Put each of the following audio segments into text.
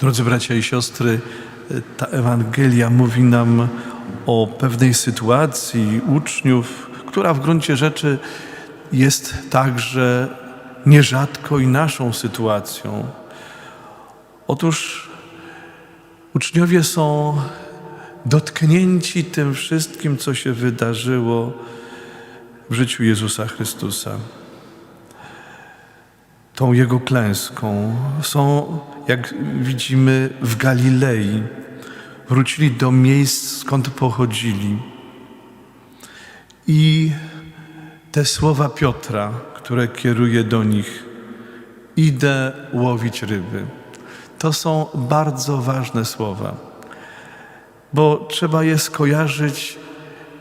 Drodzy bracia i siostry, ta Ewangelia mówi nam o pewnej sytuacji uczniów, która w gruncie rzeczy jest także nierzadko i naszą sytuacją. Otóż uczniowie są dotknięci tym wszystkim, co się wydarzyło w życiu Jezusa Chrystusa. Tą Jego klęską. Są, jak widzimy, w Galilei. Wrócili do miejsc, skąd pochodzili. I te słowa Piotra, które kieruje do nich, idę łowić ryby. To są bardzo ważne słowa, bo trzeba je skojarzyć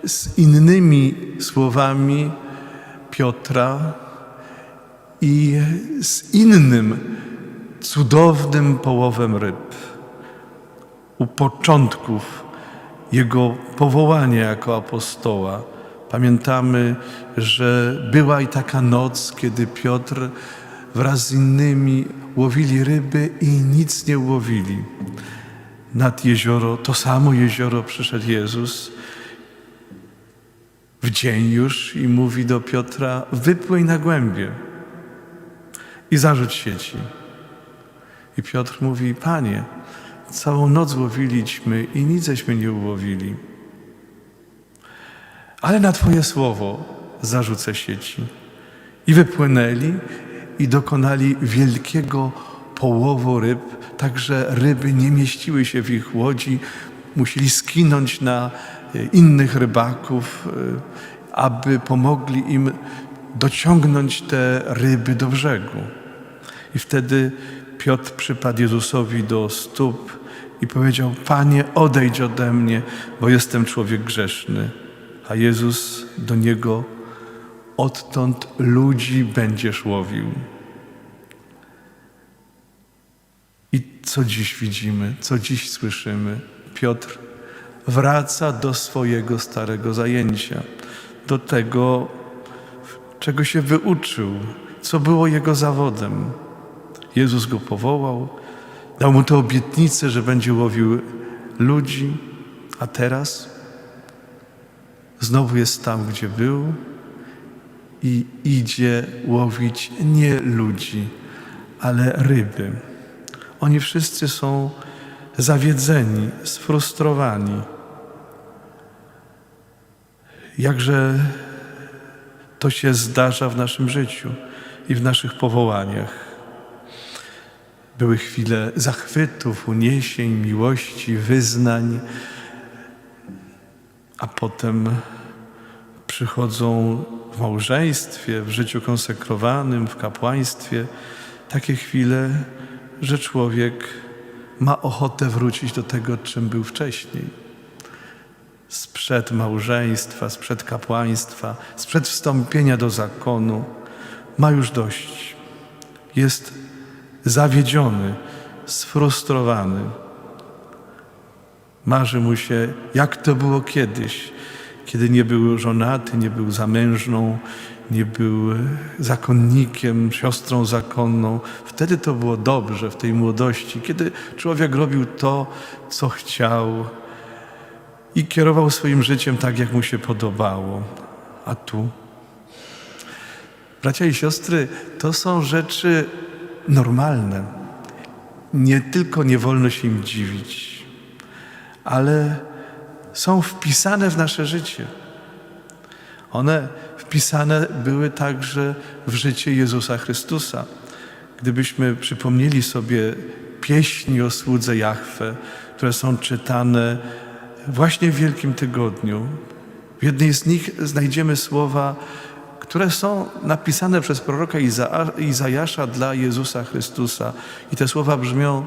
z innymi słowami Piotra i z innym cudownym połowem ryb. U początków jego powołania jako apostoła pamiętamy, że była i taka noc, kiedy Piotr wraz z innymi łowili ryby i nic nie ułowili. Nad jezioro, to samo jezioro przyszedł Jezus w dzień już i mówi do Piotra: Wypłyń na głębie i zarzuć sieci. I Piotr mówi: Panie, całą noc łowiliśmy i niceśmy nie ułowili. Ale na Twoje słowo zarzucę sieci. I wypłynęli i dokonali wielkiego połowu ryb, tak że ryby nie mieściły się w ich łodzi, musieli skinąć na innych rybaków, aby pomogli im dociągnąć te ryby do brzegu. I wtedy Piotr przypadł Jezusowi do stóp i powiedział: Panie, odejdź ode mnie, bo jestem człowiek grzeszny. A Jezus do niego: Odtąd ludzi będziesz łowił. I co dziś widzimy, co dziś słyszymy? Piotr wraca do swojego starego zajęcia, do tego, czego się wyuczył, co było jego zawodem. Jezus go powołał, dał mu tę obietnicę, że będzie łowił ludzi, a teraz znowu jest tam, gdzie był i idzie łowić nie ludzi, ale ryby. Oni wszyscy są zawiedzeni, sfrustrowani. Jakże to się zdarza w naszym życiu i w naszych powołaniach. Były chwile zachwytów, uniesień, miłości, wyznań, a potem przychodzą w małżeństwie, w życiu konsekrowanym, w kapłaństwie takie chwile, że człowiek ma ochotę wrócić do tego, czym był wcześniej. Sprzed małżeństwa, sprzed kapłaństwa, sprzed wstąpienia do zakonu, ma już dość. Jest zawiedziony, sfrustrowany. Marzy mu się, jak to było kiedyś, kiedy nie był żonaty, nie był zamężną, nie był zakonnikiem, siostrą zakonną. Wtedy to było dobrze w tej młodości, kiedy człowiek robił to, co chciał i kierował swoim życiem tak, jak mu się podobało. A tu? Bracia i siostry, to są rzeczy normalne. Nie tylko nie wolno się im dziwić, ale są wpisane w nasze życie. One wpisane były także w życie Jezusa Chrystusa. Gdybyśmy przypomnieli sobie pieśni o słudze Jahwe, które są czytane właśnie w Wielkim Tygodniu, w jednej z nich znajdziemy słowa, które są napisane przez proroka Iza Izajasza dla Jezusa Chrystusa. I te słowa brzmią: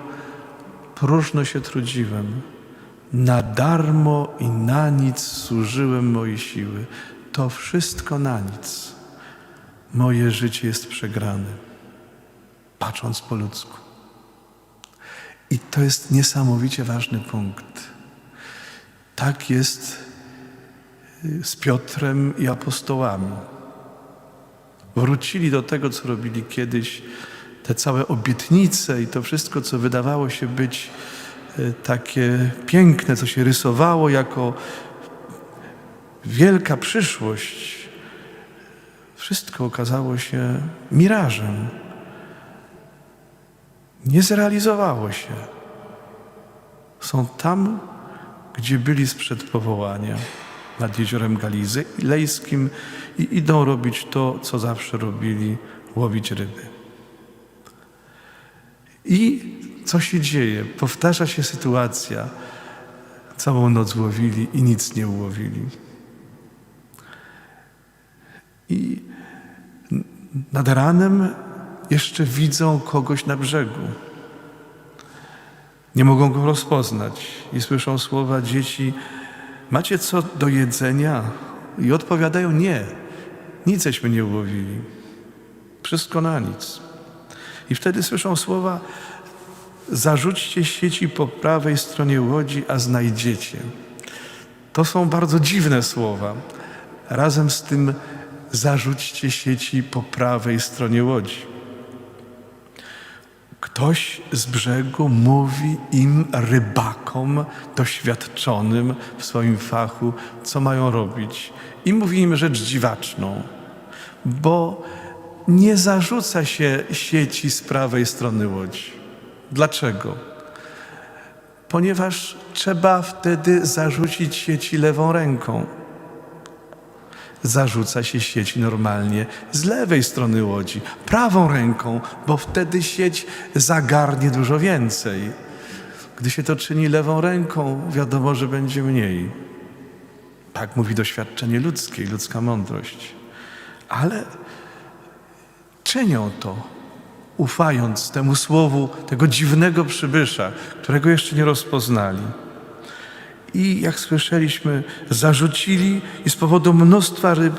Próżno się trudziłem, na darmo i na nic służyłem mojej siły. To wszystko na nic. Moje życie jest przegrane, patrząc po ludzku. I to jest niesamowicie ważny punkt. Tak jest z Piotrem i apostołami. Wrócili do tego, co robili kiedyś, te całe obietnice i to wszystko, co wydawało się być e, takie piękne, co się rysowało jako wielka przyszłość, wszystko okazało się mirażem. Nie zrealizowało się. Są tam, gdzie byli sprzed powołania, nad jeziorem Galilejskim i idą robić to, co zawsze robili, łowić ryby. I co się dzieje? Powtarza się sytuacja. Całą noc łowili i nic nie ułowili. I nad ranem jeszcze widzą kogoś na brzegu. Nie mogą go rozpoznać i słyszą słowa dzieci: Macie co do jedzenia? I odpowiadają: Nie, niceśmy nie ułowili. Wszystko na nic. I wtedy słyszą słowa: Zarzućcie sieci po prawej stronie łodzi, a znajdziecie. To są bardzo dziwne słowa. Razem z tym zarzućcie sieci po prawej stronie łodzi. Ktoś z brzegu mówi im, rybakom doświadczonym w swoim fachu, co mają robić. I mówi im rzecz dziwaczną, bo nie zarzuca się sieci z prawej strony łodzi. Dlaczego? Ponieważ trzeba wtedy zarzucić sieci lewą ręką. Zarzuca się sieci normalnie z lewej strony łodzi, prawą ręką, bo wtedy sieć zagarnie dużo więcej. Gdy się to czyni lewą ręką, wiadomo, że będzie mniej. Tak mówi doświadczenie ludzkie, ludzka mądrość. Ale czynią to, ufając temu słowu tego dziwnego przybysza, którego jeszcze nie rozpoznali. I jak słyszeliśmy, zarzucili i z powodu mnóstwa ryb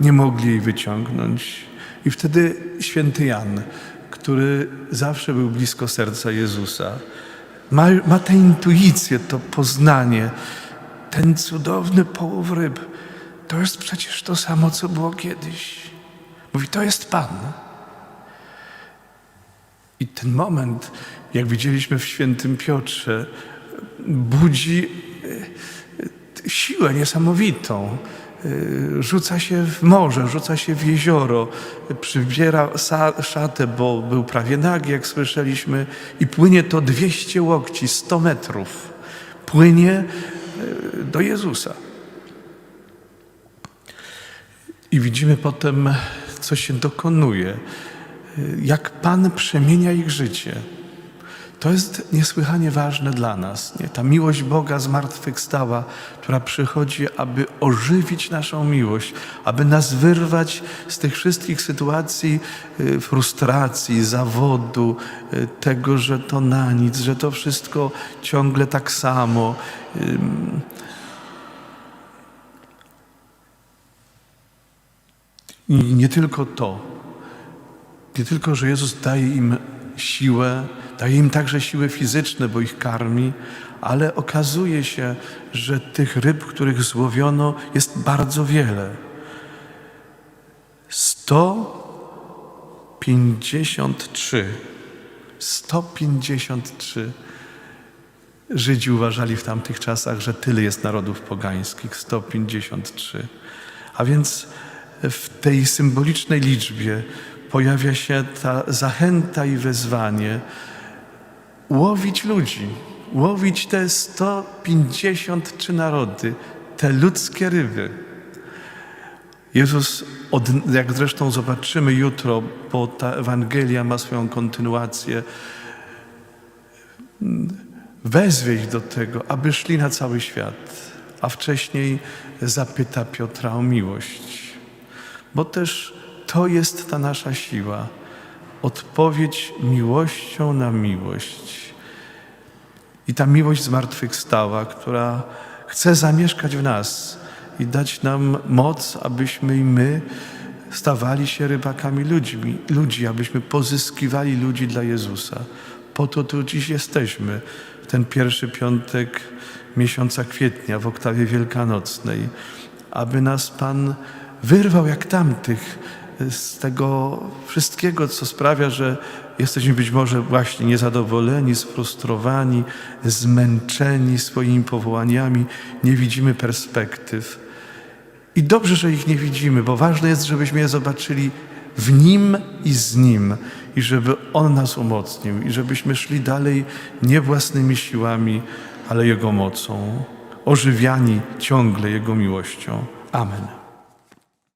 nie mogli jej wyciągnąć. I wtedy święty Jan, który zawsze był blisko serca Jezusa, ma, ma tę intuicję, to poznanie, ten cudowny połów ryb. To jest przecież to samo, co było kiedyś. Mówi, to jest Pan. I ten moment, jak widzieliśmy w świętym Piotrze, budzi siłę niesamowitą. E, Rzuca się w morze, rzuca się w jezioro, przybiera szatę, bo był prawie nagi, jak słyszeliśmy, i płynie to 200 łokci, 100 metrów. Płynie e, do Jezusa. I widzimy potem, co się dokonuje, jak Pan przemienia ich życie. To jest niesłychanie ważne dla nas. Nie? Ta miłość Boga zmartwychwstała, która przychodzi, aby ożywić naszą miłość, aby nas wyrwać z tych wszystkich sytuacji y, frustracji, zawodu, y, tego, że to na nic, że to wszystko ciągle tak samo. I nie tylko to, nie tylko, że Jezus daje im siłę, daje im także siły fizyczne, bo ich karmi, ale okazuje się, że tych ryb, których złowiono, jest bardzo wiele. 153. 153. Żydzi uważali w tamtych czasach, że tyle jest narodów pogańskich 153. A więc w tej symbolicznej liczbie pojawia się ta zachęta i wezwanie łowić ludzi, łowić te 153 narody, te ludzkie ryby. Jezus, od, jak zresztą zobaczymy jutro, bo ta Ewangelia ma swoją kontynuację, wezwie ich do tego, aby szli na cały świat, a wcześniej zapyta Piotra o miłość. Bo też to jest ta nasza siła. Odpowiedź miłością na miłość. I ta miłość zmartwychwstała, która chce zamieszkać w nas i dać nam moc, abyśmy i my stawali się rybakami ludźmi, ludzi, abyśmy pozyskiwali ludzi dla Jezusa. Po to tu dziś jesteśmy, w ten pierwszy piątek miesiąca kwietnia, w oktawie wielkanocnej, aby nas Pan wyrwał jak tamtych z tego wszystkiego, co sprawia, że jesteśmy być może właśnie niezadowoleni, sfrustrowani, zmęczeni swoimi powołaniami, nie widzimy perspektyw. I dobrze, że ich nie widzimy, bo ważne jest, żebyśmy je zobaczyli w Nim i z Nim, i żeby On nas umocnił, i żebyśmy szli dalej nie własnymi siłami, ale Jego mocą, ożywiani ciągle Jego miłością. Amen.